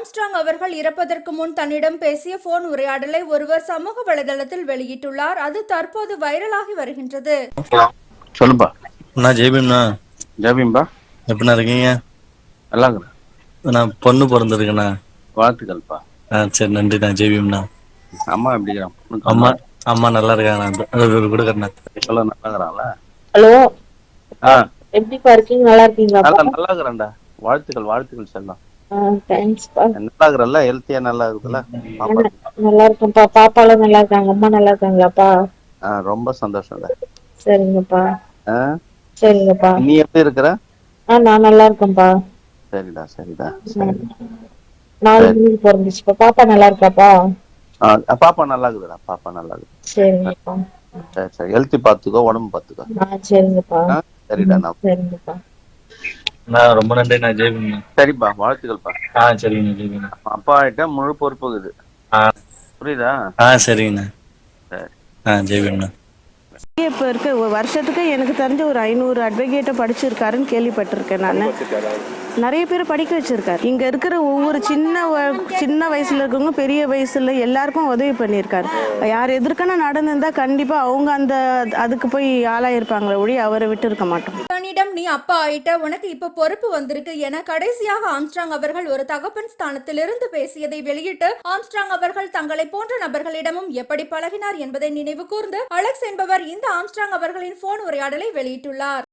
Armstrong அவர்கள் இறப்பதற்கு முன் தன்னிடம் பேசிய போன் உரையாடலை ஒருவர் சமூக வலைதளத்தில் வெளியிட்டுள்ளார். அது தற்போது வைரலாகி வருகின்றது. சொல்லுப்பா அண்ணா ஜெய்பீம்ண்ணா. ஜாபிம்பா எப்படிண்ணா இருக்கீங்க? நல்லா நான் பொண்ணு பிறந்திருக்கேண்ணா. வாழ்த்துக்கள்ப்பா. ஆ சரி நன்றிண்ணா ஜெய்பீம்ண்ணா. அம்மா எப்படி அம்மா அம்மா நல்லா இருக்காங்கண்ணா. அது கொடுக்குறேண்ணா. சொல்ல நல்லா இருக்கிறாங்களா ஹலோ. ஆ. எப்படிப்பா இருக்கீங்க? நல்லா இருக்கீங்களாப்பா நல்லா நல்லா இருக்கிறான்டா. வாழ்த்துக்கள் வாழ்த்துக்கள் செல்லம் நல்லா இருக்கிறல்ல ஹெல்த்தியா நல்லா இருக்குதுல்ல பாப்பா நல்லா இருக்கேன்ப்பா பாப்பாலாம் நல்லா இருக்காங்க அம்மா நல்லா இருக்காங்களாப்பா ரொம்ப சந்தோஷம்டா சரிங்கப்பா. சரிங்கப்பா. நீ எப்படி இருக்கிற? நான் நல்லா இருக்கேன்ப்பா சரிடா சரிடா சரி. நாலு மணிக்கு பிறந்துச்சுப்பா. பாப்பா நல்லா இருக்காப்பா பாப்பா நல்லா இருக்குதுடா பாப்பா நல்லா இருக்குது சரிங்கப்பா. சரி சரி. ஹெல்த்தி பார்த்துக்கோ உடம்பு பார்த்துக்கோ ஆ சரிங்கப்பா. சரிடா நான் சரிங்கப்பா. அண்ணா ரொம்ப நன்றிண்ணா ஜெய்பீம்ண்ணா சரிப்பா வாழ்த்துக்கள்ப்பா. ஆ சரிங்கண்ணா ஜெய்பீம்ண்ணா அப்பா கிட்ட முழு பொறுப்பு இருக்குது. ஆ. புரியுதா? ஆ சரிங்கண்ணா. சரி. ஆ ஜெய்பீம்ண்ணா இப்போ இருக்க ஒரு வருஷத்துக்கு எனக்கு தெரிஞ்ச ஒரு ஐநூறு அட்வொகேட்டை படிச்சிருக்காருன்னு கேள்விப்பட்டிருக்கேன் நான். நிறைய பேர் படிக்க வச்சிருக்காரு. இங்கே இருக்கிற ஒவ்வொரு சின்ன வ- சின்ன வயசுல இருக்கவங்க பெரிய வயசுல எல்லாருக்கும் உதவி பண்ணியிருக்காரு. யார் எதிர்க்கனா நடந்திருந்தா கண்டிப்பாக அவங்க அந்த அதுக்கு போய் ஆளாயிருப்பாங்களே ஒழிய அவரை விட்டு இருக்க மாட்டோம். தன்னிடம் நீ அப்பா ஆயிட்ட உனக்கு இப்ப பொறுப்பு வந்திருக்கு என கடைசியாக ஆம்ஸ்ட்ராங் அவர்கள் ஒரு தகப்பன் ஸ்தானத்திலிருந்து பேசியதை வெளியிட்டு ஆம்ஸ்ட்ராங் அவர்கள் தங்களை போன்ற நபர்களிடமும் எப்படி பழகினார் என்பதை நினைவு கூர்ந்து அலெக்ஸ் என்பவர் இந்த ஆம்ஸ்ட்ராங் அவர்களின் போன் உரையாடலை வெளியிட்டுள்ளார்.